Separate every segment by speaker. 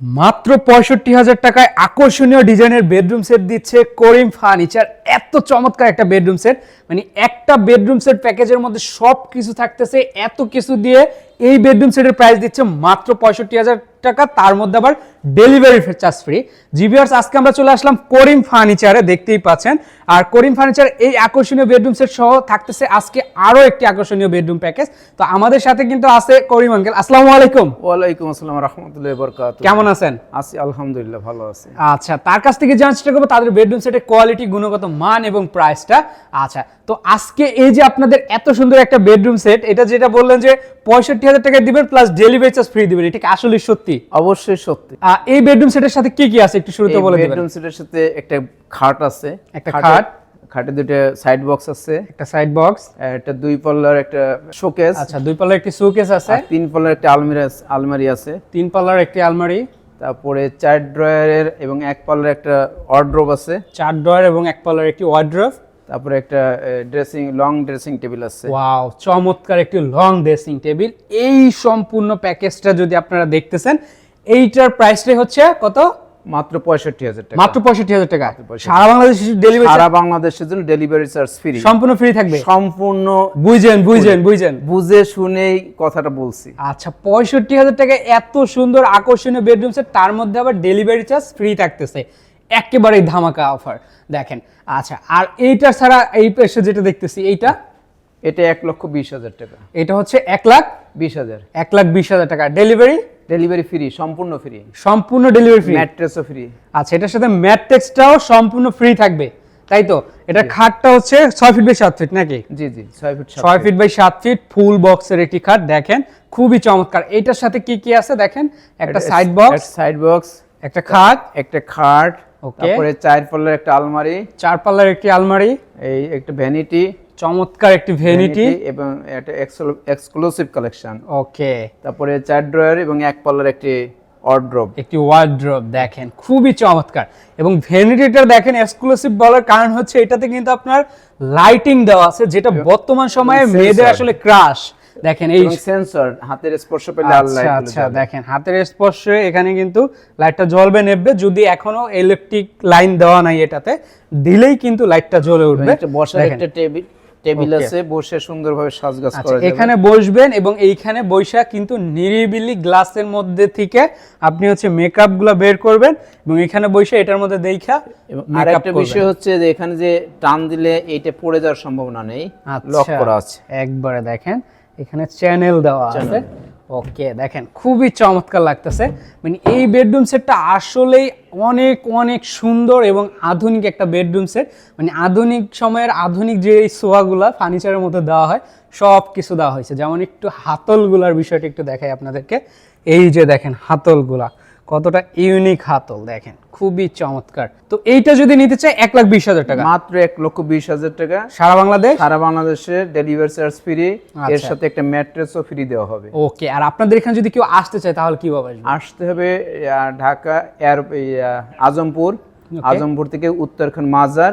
Speaker 1: মাত্র পঁয়ষট্টি হাজার টাকায় আকর্ষণীয় ডিজাইনের বেডরুম সেট দিচ্ছে করিম ফার্নিচার। এত চমৎকার একটা বেডরুম সেট। মানে একটা বেডরুম সেট প্যাকেজের মধ্যে সব কিছু থাকতেছে। এত কিছু দিয়ে এই বেডরুম সেটের প্রাইস দিচ্ছে মাত্র পঁয়ষট্টি হাজার টাকা তার মধ্যে আবার ডেলিভারি চার্জ ফ্রি জিবিআর্স আজকে আমরা চলে আসলাম করিম ফার্নিচারে দেখতেই পাচ্ছেন। আর করিম ফার্নিচার এই আকর্ষণীয় বেডরুম সেট সহ থাকতেছে আজকে আরও একটি আকর্ষণীয় বেডরুম প্যাকেজ তো আমাদের সাথে কিন্তু আছে করিম আঙ্কেল আসসালামু আলাইকুম।
Speaker 2: ওয়ালাইকুম আসসালাম রহমতুল্লাহ বরকাত
Speaker 1: কেমন আছেন?
Speaker 2: আছি আলহামদুলিল্লাহ ভালো আছি।
Speaker 1: আচ্ছা তার কাছ থেকে জানার চেষ্টা করব তাদের বেডরুম সেটের কোয়ালিটি গুণগত মান এবং প্রাইসটা আচ্ছা তো আজকে এই যে আপনাদের এত সুন্দর একটা বেডরুম সেট এটা যেটা বললেন যে পঁয়ষট্টি হাজার টাকা দিবেন প্লাস ডেলিভারি চার্জ ফ্রি দিবেন। এটা কি আসলে সত্যি?
Speaker 2: অবশ্যই সত্যি।
Speaker 1: এই বেডরুম সেটের সাথে কি কি আছে একটু শুরুতে বলে দিবেন।
Speaker 2: বেডরুম সেটের সাথে একটা খাট আছে।
Speaker 1: একটা
Speaker 2: খাট।
Speaker 1: খাটে
Speaker 2: দুটো সাইড বক্স আছে।
Speaker 1: একটা সাইড বক্স
Speaker 2: একটা দুই পাল্লার একটা শোকেস
Speaker 1: আচ্ছা দুই পাল্লার একটি সুকেস আছে।
Speaker 2: তিন পাল্লার একটা আলমিরা আলমারি আছে।
Speaker 1: তিন পাল্লার একটি আলমারি।
Speaker 2: তারপরে চার ড্রয়ারের এবং এক পাল্লার একটা অর্ড্রোব আছে।
Speaker 1: চার ড্রয়ার এবং এক পাল্লার একটি ওয়ার্ড্রোভ
Speaker 2: তারপরে একটা ড্রেসিং লং ড্রেসিং টেবিল আছে।
Speaker 1: ওয়াও চমৎকার একটি লং ড্রেসিং টেবিল এই সম্পূর্ণ প্যাকেজটা যদি আপনারা দেখতেছেন এইটার প্রাইসটাই হচ্ছে কত?
Speaker 2: মাত্র পঁয়ষট্টি হাজার টাকা।
Speaker 1: মাত্র পঁয়ষট্টি হাজার টাকা। সারা বাংলাদেশ ডেলিভারি
Speaker 2: সারা বাংলাদেশের জন্য ডেলিভারি চার্জ ফ্রি
Speaker 1: সম্পূর্ণ ফ্রি থাকবে?
Speaker 2: সম্পূর্ণ
Speaker 1: বুঝেন বুঝেন বুঝেন।
Speaker 2: বুঝে শুনেই কথাটা বলছি।
Speaker 1: আচ্ছা পঁয়ষট্টি হাজার টাকা এত সুন্দর আকর্ষণীয় বেডরুম সেট তার মধ্যে আবার ডেলিভারি চার্জ ফ্রি থাকতেছে। একেবারেই ধামাকা অফার দেখেন। আচ্ছা আর এইটা ছাড়া এই পেশে যেটা দেখতেছি এইটা?
Speaker 2: এটা এক লক্ষ বিশ হাজার টাকা।
Speaker 1: এটা হচ্ছে এক লাখ?
Speaker 2: বিশ হাজার।
Speaker 1: এক লাখ বিশ হাজার টাকা। ডেলিভারি
Speaker 2: ডেলিভারি ফ্রি সম্পূর্ণ ফ্রি
Speaker 1: সম্পূর্ণ ডেলিভারি ফ্রি
Speaker 2: ম্যাট্রেসও ফ্রি
Speaker 1: আচ্ছা এটার সাথে ম্যাট্রিক্সটাও সম্পূর্ণ ফ্রি থাকবে। তাই তো? এটা খাটটা হচ্ছে ছয় ফিট বাই সাত ফিট নাকি?
Speaker 2: জি জি ছয় ফিট
Speaker 1: ছয়। ফিট বাই সাত ফিট ফুল বক্সের একটি খাট দেখেন। খুবই চমৎকার। এটার সাথে কি কি আছে দেখেন? একটা সাইড বক্স
Speaker 2: সাইড বক্স
Speaker 1: একটা খাট
Speaker 2: একটা খাট. তারপরে চার পাল্লার একটা আলমারি।
Speaker 1: চার পাল্লার একটি আলমারি।
Speaker 2: এই একটা ভ্যানিটি।
Speaker 1: চমৎকার একটি ভ্যানিটি।
Speaker 2: এবং একটা এক্সক্লুসিভ কালেকশন
Speaker 1: ওকে।
Speaker 2: তারপরে চার ড্রয়ার এবং এক পাল্লার একটি অর্ড্রপ
Speaker 1: একটি ওয়ার্ড্রপ দেখেন খুবই চমৎকার। এবং ভ্যানিটিটা দেখেন এক্সক্লুসিভ বলার কারণ হচ্ছে এটাতে কিন্তু আপনার লাইটিং দেওয়া আছে যেটা বর্তমান সময়ে মেয়েদের আসলে ক্রাশ দেখেন এই
Speaker 2: সেন্সর হাতের স্পর্শ পেলে আর
Speaker 1: আচ্ছা
Speaker 2: লাইট
Speaker 1: আচ্ছা দেখেন হাতের স্পর্শে এখানে কিন্তু লাইটটা জ্বলবে নেবে যদি এখনও ইলেকট্রিক লাইন দেওয়া নাই এটাতে দিলেই কিন্তু লাইটটা জ্বলে উঠবে।
Speaker 2: একটা বসার একটা টেবিল টেবিল আছে বসে সুন্দরভাবে সাজগাজ
Speaker 1: আচ্ছা,
Speaker 2: করা যাবে।
Speaker 1: এখানে বসবেন এবং এইখানে বৈশা কিন্তু নিরিবিলি গ্লাসের মধ্যে থেকে আপনি হচ্ছে মেকআপগুলো বের করবেন এবং এখানে বসে এটার মধ্যে দেখা makeup
Speaker 2: আরেকটা বিষয় হচ্ছে যে এখানে যে টান দিলে এইটা পড়ে যাওয়ার সম্ভাবনা নেই লক
Speaker 1: আচ্ছা,
Speaker 2: করা আছে।
Speaker 1: একবারে দেখেন এখানে চ্যানেল দেওয়া আছে। ওকে দেখেন খুবই চমৎকার লাগতেছে। মানে এই বেডরুম সেটটা আসলেই অনেক অনেক সুন্দর এবং আধুনিক একটা বেডরুম সেট মানে আধুনিক সময়ের আধুনিক যে এই সোয়াগুলা ফার্নিচারের মধ্যে দেওয়া হয় সব কিছু দেওয়া হয়েছে। যেমন একটু হাতলগুলার বিষয়টা একটু দেখাই আপনাদেরকে। এই যে দেখেন হাতলগুলা। কতটা ইউনিক হাতল দেখেন খুবই চমৎকার। তো এইটা যদি নিতে চাই এক লাখ বিশ হাজার টাকা।
Speaker 2: মাত্র এক লক্ষ বিশ হাজার টাকা।
Speaker 1: সারা বাংলাদেশ?
Speaker 2: সারা বাংলাদেশের ডেলিভারি চার্জ ফ্রি এর
Speaker 1: আচ্ছা।
Speaker 2: সাথে একটা ম্যাট্রেসও ফ্রি দেওয়া হবে।
Speaker 1: ওকে আর আপনাদের এখানে যদি কেউ আসতে চায় তাহলে কীভাবে
Speaker 2: আসতে হবে ঢাকা এয়ার আজমপুর। আজমপুর থেকে উত্তরখান মাজার।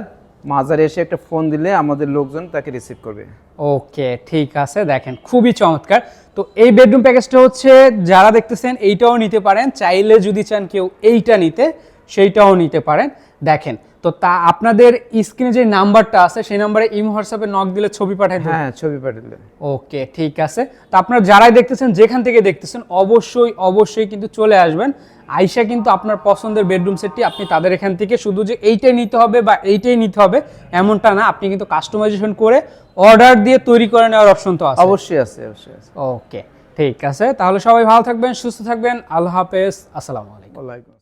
Speaker 2: মাজারে এসে একটা ফোন দিলে আমাদের লোকজন তাকে রিসিভ করবে।
Speaker 1: ওকে ঠিক আছে, দেখেন, খুবই চমৎকার। তো এই বেডরুম প্যাকেজটা হচ্ছে, যারা দেখতেছেন, এইটাও নিতে পারেন। চাইলে যদি চান কেউ এইটা নিতে, সেইটাও নিতে পারেন। দেখেন তো তা আপনাদের স্ক্রিনে যে নাম্বারটা আছে সেই নাম্বারে ইম হোয়াটসঅ্যাপে নক দিলে ছবি পাঠাই দেবেন
Speaker 2: হ্যাঁ ছবি পাঠালে
Speaker 1: ওকে ঠিক আছে। তো আপনারা যারাই দেখতেছেন যেখান থেকে দেখতেছেন অবশ্যই অবশ্যই কিন্তু চলে আসবেন। আইসা কিন্তু আপনার পছন্দের বেডরুম সেটটি আপনি তাদের এখান থেকে শুধু যে এইটাই নিতে হবে বা এইটাই নিতে হবে এমনটা না। আপনি কিন্তু কাস্টমাইজেশন করে অর্ডার দিয়ে তৈরি করে নেওয়ার অপশন তো আছে।
Speaker 2: অবশ্যই আছে অবশ্যই আছে।
Speaker 1: ওকে ঠিক আছে। তাহলে সবাই ভালো থাকবেন সুস্থ থাকবেন। আল্লাহ হাফেজ। আসসালামু আলাইকুম।